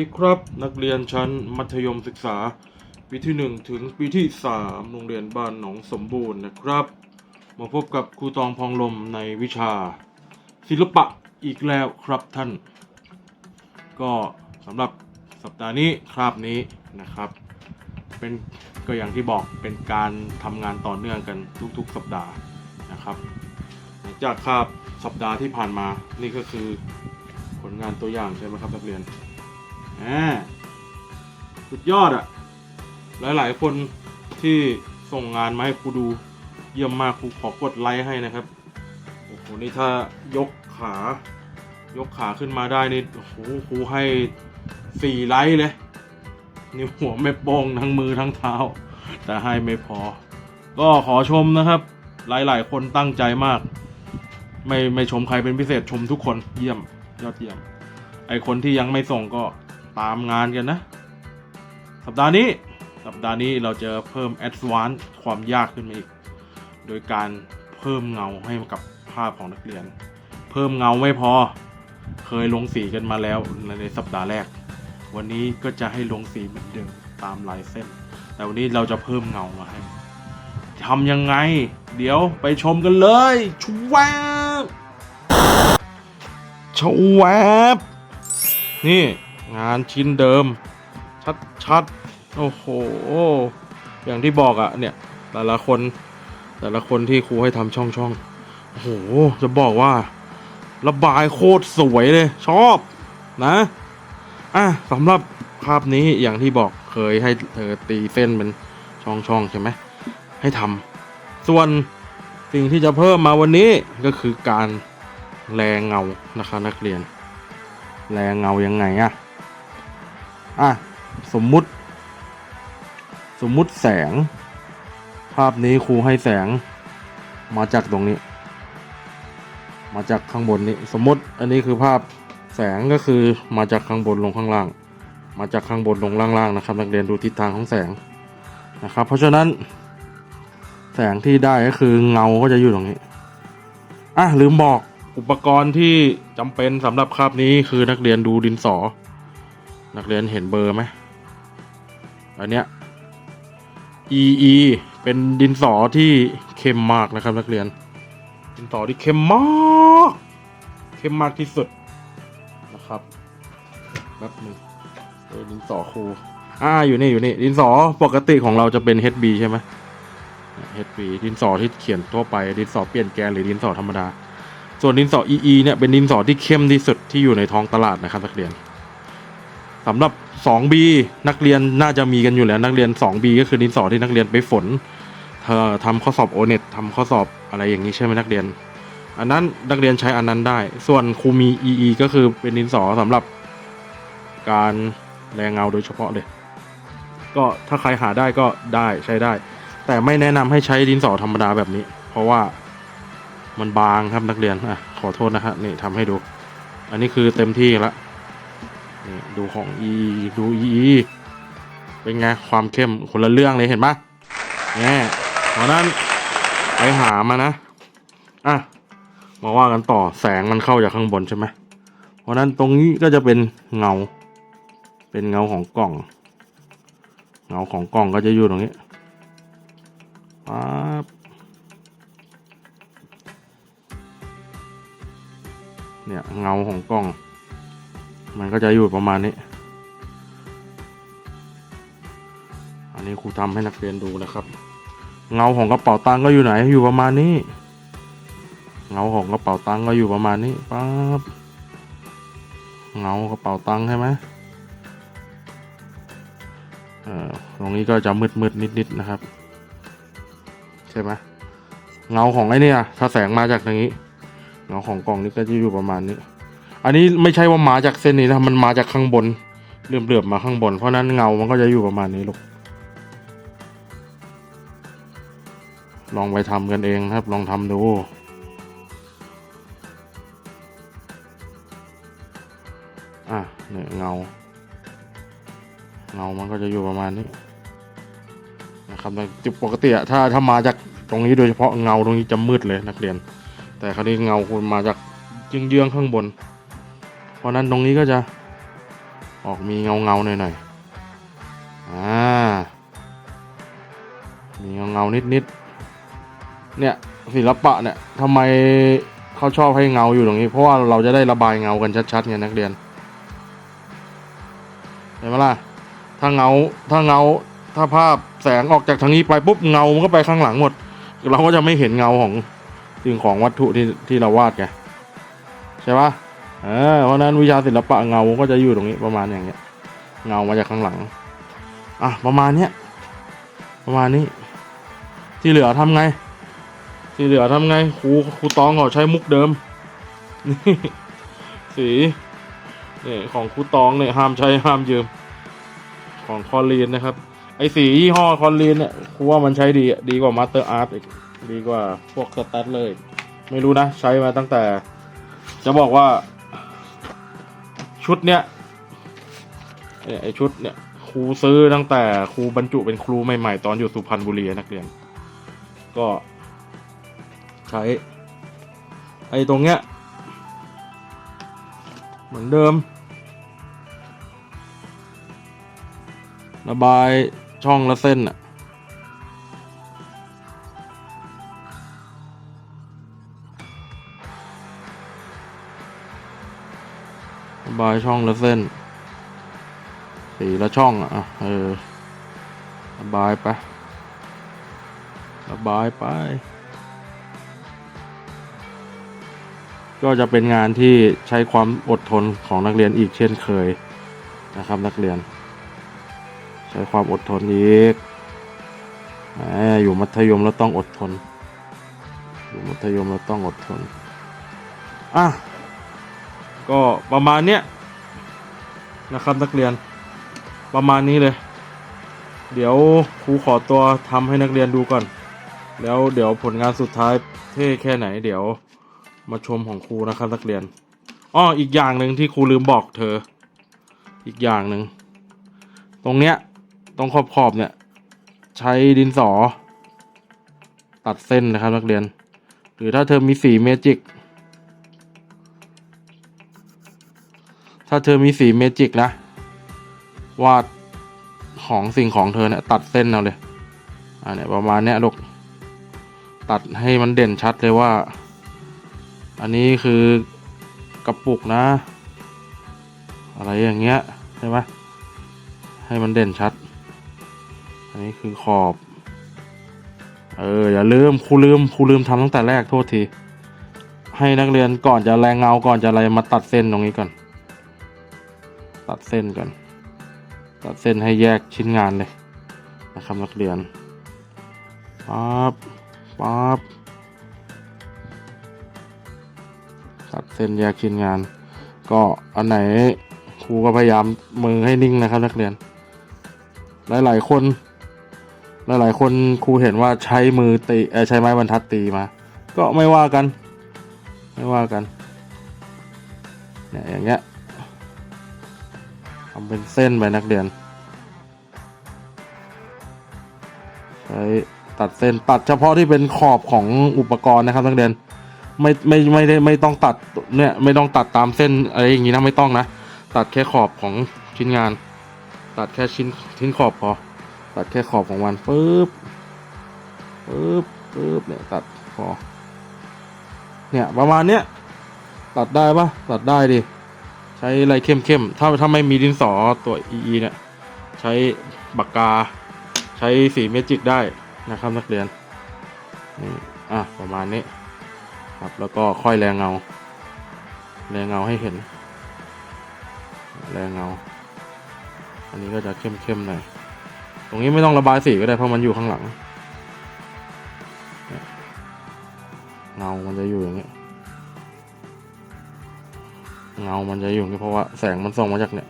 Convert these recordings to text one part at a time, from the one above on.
ดีครับนักเรียนชั้นมัธยมศึกษา ปีที่ 1 ถึงปีที่ 3 โรงเรียนบ้านหนองสมบูรณ์นะครับ มาพบกับครูตองพองลมในวิชา ศิลปะอีกแล้วครับท่าน ก็สำหรับสัปดาห์นี้คราบนี้นะครับ เป็นก็อย่างที่บอกเป็นการทำงานต่อเนื่องกันทุกๆ สัปดาห์นะครับ หลังจากคราบสัปดาห์ที่ผ่านมานี่ก็คือผลงานตัวอย่างใช่ไหมครับนักเรียน อ่าสุดยอดอะหลาย ๆ คนที่ส่งงานมาให้ครูดู เยี่ยมมากครูขอกดไลค์ให้นะครับ โอ้โห นี่ถ้ายกขายกขาขึ้นมาได้นี่โอ้โหครูให้สี่ไลค์เลยนี่หัวไม่โป้งทั้งมือทั้งเท้า แต่ให้ไม่พอ ก็ขอชมนะครับ หลาย ๆ คนตั้งใจมาก ไม่ไม่ชมใครเป็นพิเศษชมทุกคนเยี่ยมยอดเยี่ยม ไอคนที่ยังไม่ส่งก็ ตามงานกันนะ สัปดาห์นี้สัปดาห์นี้เราจะเพิ่มแอดวานซ์ความยากขึ้นมาอีก โดยการเพิ่มเงาให้กับภาพของนักเรียน เพิ่มเงาไม่พอ เคยลงสีกันมาแล้วในสัปดาห์แรก วันนี้ก็จะให้ลงสีเหมือนเดิมตามลายเส้น แต่วันนี้เราจะเพิ่มเงามาให้ทำยังไง เดี๋ยวไปชมกันเลยชวบชวบนี่ งานชิ้นเดิม ชัดๆ โอ้โห อย่างที่บอกอะเนี่ย แต่ละคน แต่ละคนที่ครูให้ทำช่องๆโอ้โห จะบอกว่า ระบายโคตรสวยเลย ชอบนะอะสำหรับภาพนี้อย่างที่บอกเคยให้เธอตีเส้นเป็นช่องๆใช่ไหมให้ทำส่วนสิ่งที่จะเพิ่มมาวันนี้ก็คือการแรงเงานะคะนักเรียน แรงเงายังไงอะ อะ สมมุติ สมมุติแสง ภาพนี้ครูให้แสง มาจากตรงนี้ มาจากข้างบนนี้ สมมติอันนี้คือภาพแสงก็คือมาจากข้างบนลงข้างล่าง มาจากข้างบนลงล่างๆนะครับ นักเรียนดูทิศทางของแสงนะครับ เพราะฉะนั้น แสงที่ได้ก็คือเงาก็จะอยู่ตรงนี้อะลืมบอกอุปกรณ์ที่จำเป็นสำหรับคาบนี้คือนักเรียนดูดินสอ นักเรียนเห็นเบอร์ไหมอันเนี้ย EE เป็นดินสอที่เข้มมากนะครับ นักเรียน ดินสอที่เข้มมากเข้มมากที่สุดนะครับแป๊บหนึงเออดินสอครูอ่าอยู่นี่อยู่นี่ดินสอปกติของเราจะเป็น HB ใช่ไหม HB ดินสอที่เขียนทั่วไป ดินสอเปลี่ยนแกนหรือดินสอธรรมดา ส่วนดินสอ EE เนี่ยเป็นดินสอที่เข้มที่สุดที่อยู่ในท้องตลาดนะครับนักเรียน สำหรับ 2B นักเรียนน่าจะมีกันอยู่แล้ว นักเรียน 2B ก็คือดินสอที่นักเรียนไปฝนเธอทำข้อสอบโอเน็ตทำข้อสอบอะไรอย่างนี้ใช่ไหมนักเรียน อันนั้นนักเรียนใช้อันนั้นได้ ส่วนครูมี EE ก็คือเป็นดินสอสำหรับการแรงเงาโดยเฉพาะเลย ก็ถ้าใครหาได้ก็ได้ใช้ได้ แต่ไม่แนะนำให้ใช้ดินสอธรรมดาแบบนี้ เพราะว่ามันบางครับนักเรียนอะขอโทษนะฮะนี่ทำให้ดู อันนี้คือเต็มที่ละ นี่ดูของ E ดู EE เป็นไง ความเข้มคนละเรื่องเลยเห็นปะเนี่ยเพราะนั้นไปหามานะ อะ มาว่ากันต่อแสงมันเข้าจากข้างบนใช่ไหมเพราะนั้นตรงนี้ก็จะเป็นเงา เป็นเงาของกล่อง เงาของกล่องก็จะอยู่ตรงนี้ปั๊บเนี่ยเงาของกล่อง มันก็จะอยู่ประมาณนี้ อันนี้ครูทำให้นักเรียนดูนะครับ เงาของกระเป๋าตังค์ก็อยู่ไหน อยู่ประมาณนี้ เงาของกระเป๋าตังค์ก็อยู่ประมาณนี้ปั๊บ เงากระเป๋าตังค์ใช่ไหมอ่อตรงนี้ก็จะมืดมืดนิดนิดๆนะครับ ใช่ไหมเงาของไอ้นี่ยถ้าแสงมาจากตรงนี้ เงาของกล่องนี้ก็จะอยู่ประมาณนี้ อันนี้ไม่ใช่ว่ามาจากเส้นนี้นะมันมาจากข้างบนเหลื่อมๆมาข้างบน เพราะนั้นเงามันก็จะอยู่ประมาณนี้ลูกลองไปทำกันเองนะครับ ลองทำดูอะเนี่ยเงา เงามันก็จะอยู่ประมาณนี้นะครับแต่จุดปกติอะถ้าถ้ามาจากตรงนี้โดยเฉพาะเงาตรงนี้จะมืดเลยนักเรียน แต่คราวนี้เงาคุณมาจากเยื้องๆข้างบน เพราะนั้นตรงนี้ก็จะออกมีเงาเงาหน่อยหน่อยๆอ่า มีเงาเงานิดนิดๆเนี่ยศิลปะเนี่ยทำไมเขาชอบให้เงาอยู่ตรงนี้ เพราะว่าเราจะได้ระบายเงากันชัดๆไงนักเรียนเห็นไหมล่ะถ้าเงาถ้าเงาถ้าภาพแสงออกจากทางนี้ไปปุ๊บเงามันก็ไปข้างหลังหมด เราก็จะไม่เห็นเงาของสิ่งของวัตถุที่ที่เราวาดไงใช่ปะ เออเพราะนั้นวิชาศิลปะเงาก็จะอยู่ตรงนี้ประมาณอย่างเงี้ย เงามาจากข้างหลัง อะประมาณเนี้ยประมาณนี้ ที่เหลือทำไง ที่เหลือทำไงครูครูตองเขาใช้มุกเดิมนี่สีนี่ของครูตองเนี่ยห้ามใช้ห้ามยืม ของคอลีนนะครับ ไอสียี่ห้อคอลีนเนี่ยครูว่ามันใช้ดีดีกว่ามาสเตอร์อาร์ตอีกดีกว่าพวกสแตทเลย ไม่รู้นะ ใช้มาตั้งแต่ จะบอกว่า ชุดเนี้ยไอชุดเนี่ยครูซื้อตั้งแต่ครูบรรจุเป็นครูใหม่ๆ ตอนอยู่สุพรรณบุรีนักเรียน ก็ใช้ ไอตรงเนี้ย เหมือนเดิม ระบายช่องละเส้นอะ บายช่องละเส้นสีละช่องอะเออระบายไประบายไป ก็จะเป็นงานที่ใช้ความอดทนของนักเรียนอีกเช่นเคยนะครับนักเรียน ใช้ความอดทนอีกอยู่มัธยมแล้วต้องอดทน อยู่มัธยมแล้วต้องอดทนอะ ก็ประมาณเนี้ยนะครับนักเรียนประมาณนี้เลย เดี๋ยวครูขอตัวทำให้นักเรียนดูก่อน แล้วเดี๋ยวผลงานสุดท้ายเท่แค่ไหน เดี๋ยวมาชมของครูนะครับนักเรียนอ้ออีกอย่างหนึ่งที่ครูลืมบอกเธอ อีกอย่างหนึ่งตรงเนี้ยตรงขอบขอบเนี่ย ใช้ดินสอ ตัดเส้นนะครับนักเรียน หรือถ้าเธอมีสีเมจิก ถ้าเธอมีสีเมจิกนะ วาดของสิ่งของเธอเนี่ยตัดเส้นเอาเลยอ่าเนี่ยประมาณเนี้ยลูกตัดให้มันเด่นชัดเลยว่า อันนี้คือกระปุกนะ อะไรอย่างเงี้ยใช่ไหมให้มันเด่นชัด อันนี้คือขอบ เอออย่าลืมครูลืมครูลืมทำตั้งแต่แรกโทษที ให้นักเรียนก่อนจะแรงเงาก่อนจะอะไรมาตัดเส้นตรงนี้ก่อน ตัดเส้นก่อน ตัดเส้นให้แยกชิ้นงานเลยนะครับนักเรียนปั๊บปั๊บตัดเส้นแยกชิ้นงาน ก็อันไหนครูก็พยายามมือให้นิ่งนะครับนักเรียน หลายๆคน หลายๆคนครูเห็นว่าใช้มือตีเอใช้ไม้บรรทัดตีมา ก็ไม่ว่ากัน ไม่ว่ากันเนี่ยอย่างเงี้ยำเป็นเส้นไปนักเรียน ใช้ตัดเส้นตัดเฉพาะที่เป็นขอบของอุปกรณ์นะครับนักเรียน ไม่ไม่ไม่ได้ไม่ต้องตัดเนี่ยไม่ต้องตัดตามเส้นอะไรอย่างงี้นะไม่ต้องนะ ตัดแค่ขอบของชิ้นงาน ตัดแค่ชิ้นชิ้นขอบพอ ตัดแค่ขอบของมันปึ๊บปึ๊บปึ๊บเนี่ยตัดพอเนี่ยประมาณเนี้ยตัดได้ปะตัดได้ดิ ใช้อะไรเข้มๆ ถ้าถ้าไม่มีดินสอตัว EE เนี่ย ใช้ปากกา ใช้สีเมจิกได้นะครับนักเรียนนี่อะประมาณนี้ครับแล้วก็ค่อยแรงเงา แรงเงาให้เห็น แรงเงา อันนี้ก็จะเข้มๆหน่อยตรงนี้ไม่ต้องระบายสีก็ได้เพราะมันอยู่ข้างหลังเงามันจะอยู่อย่างนี้ เงา มันจะอยู่อย่างนี้เพราะว่าแสงมันส่องมาจากเนี่ย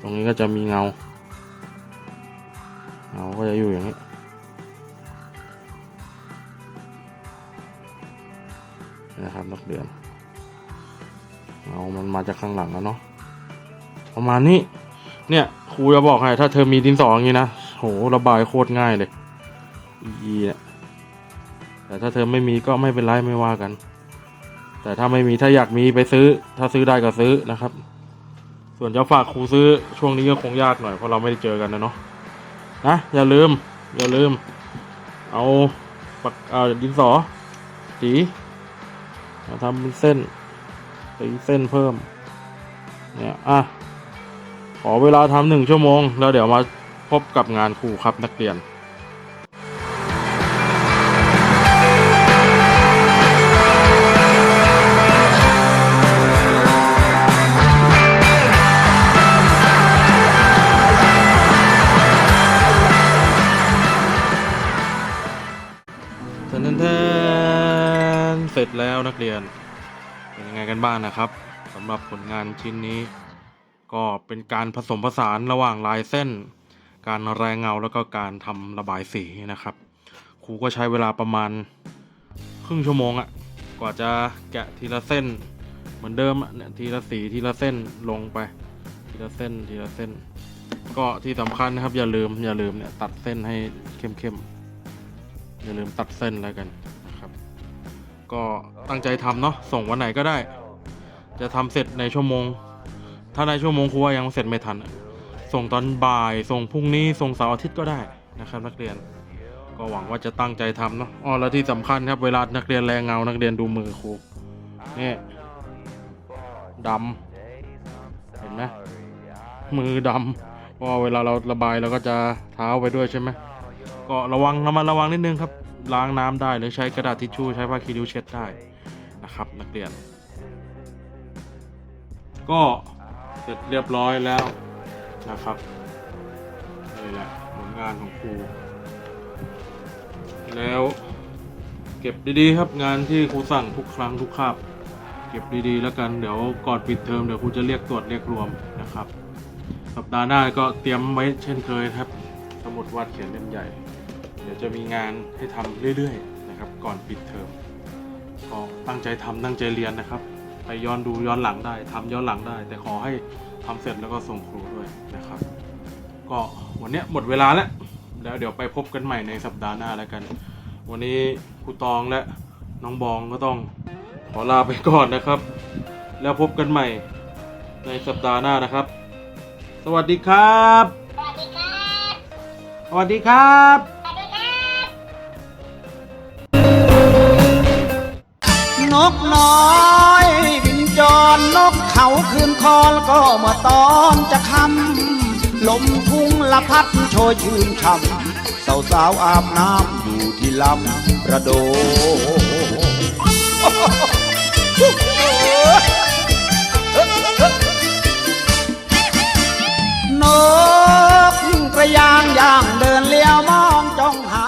ตรงนี้ก็จะมีเงา เงา ก็จะอยู่อย่างนี้ นะครับนักเรียนเงา มันมาจากข้างหลังแล้วเนาะ ประมาณนี้ เนี่ยครูจะบอกให้ ถ้าเธอมีดินสออย่างนี้นะ โห ระบายโคตรง่ายเลยอีเนี่ยแต่ถ้าเธอไม่มีก็ไม่เป็นไรไม่ว่ากัน แต่ถ้าไม่มีถ้าอยากมีไปซื้อ ถ้าซื้อได้ก็ซื้อนะครับ ส่วนจะฝากครูซื้อช่วงนี้ก็คงยากหน่อยเพราะเราไม่ได้เจอกันนะเนาะนะอย่าลืม อย่าลืม เอาปากเอาดินสอสีมาทำเป็นเส้นตีเส้นเพิ่ม เนี่ยอะขอเวลาทำหนึ่งชั่วโมง แล้วเดี๋ยวมาพบกับงานครูครับนักเรียน แทนเสร็จแล้วนักเรียน เป็นยังไงกันบ้างนะครับสำหรับผลงานชิ้นนี้ ก็เป็นการผสมผสานระหว่างลายเส้น การแรงเงาแล้วก็การทำระบายสีนะครับครูก็ใช้เวลาประมาณครึ่งชั่วโมงอะกว่าจะแกะทีละเส้น เหมือนเดิมเนี่ยทีละสีทีละเส้นลงไป ทีละเส้นทีละเส้น ก็ที่สำคัญนะครับอย่าลืมอย่าลืมเนี่ยตัดเส้นให้เข้มๆ อย่าลืมตัดเส้นแล้วกันนะครับ ก็ตั้งใจทำเนาะส่งวันไหนก็ได้ จะทำเสร็จในชั่วโมง ถ้าในชั่วโมงครูว่ายังเสร็จไม่ทัน ส่งตอนบ่าย ส่งพรุ่งนี้ ส่งเสาร์อาทิตย์ก็ได้นะครับนักเรียน ก็หวังว่าจะตั้งใจทำเนาะอ๋อแล้วที่สำคัญครับเวลานักเรียนแรงเงา นักเรียนดูมือครูนี่ดำเห็นไหมมือดำเพราะเวลาเราระบายเราก็จะเท้าไปด้วยใช่ไหม ก็ระวังระมัดระวังนิดนึงครับ ล้างน้ำได้หรือใช้กระดาษทิชชู่ใช้ผ้าคีริ้วเช็ดได้นะครับ นักเรียน ก็เสร็จเรียบร้อยแล้วนะครับนี่แหละผลงานของครู แล้วเก็บดีๆครับงานที่ครูสั่งทุกครั้งทุกคาบเก็บดีๆแล้วกันเดี๋ยวก่อนปิดเทอมเดี๋ยวครูจะเรียกตรวจเรียกรวมนะครับ สัปดาห์หน้าก็เตรียมไว้เช่นเคยครับ สมุดวาดเขียนเล่มใหญ่ ดี๋ยวจะมีงานให้ทำเรื่อยๆนะครับ ก่อนปิดเทอมก็ตั้งใจทำตั้งใจเรียนนะครับ ไปย้อนดูย้อนหลังได้ทำย้อนหลังได้ แต่ขอให้ทำเสร็จแล้วก็ส่งครูด้วยนะครับ ก็วันเนี้ยหมดเวลาแล้วแล้วเดี๋ยวไปพบกันใหม่ในสัปดาห์หน้าแล้วกัน วันนี้ครูตองและน้องบองก็ต้องขอลาไปก่อนนะครับ แล้วพบกันใหม่ในสัปดาห์หน้านะครับ สวัสดีครับ สวัสดีครับ สวัสดีครับสวัสดีครับ กน้อยบินจรนกเขาคืนคอลก็เมื่อตอนจะคำลมพุ่งละพัดโชยชื่นช่ำสาวสาวอาบน้ำอยู่ที่ลำประโดนกกระยางย่างเดินเลี้ยวมองจ้องหา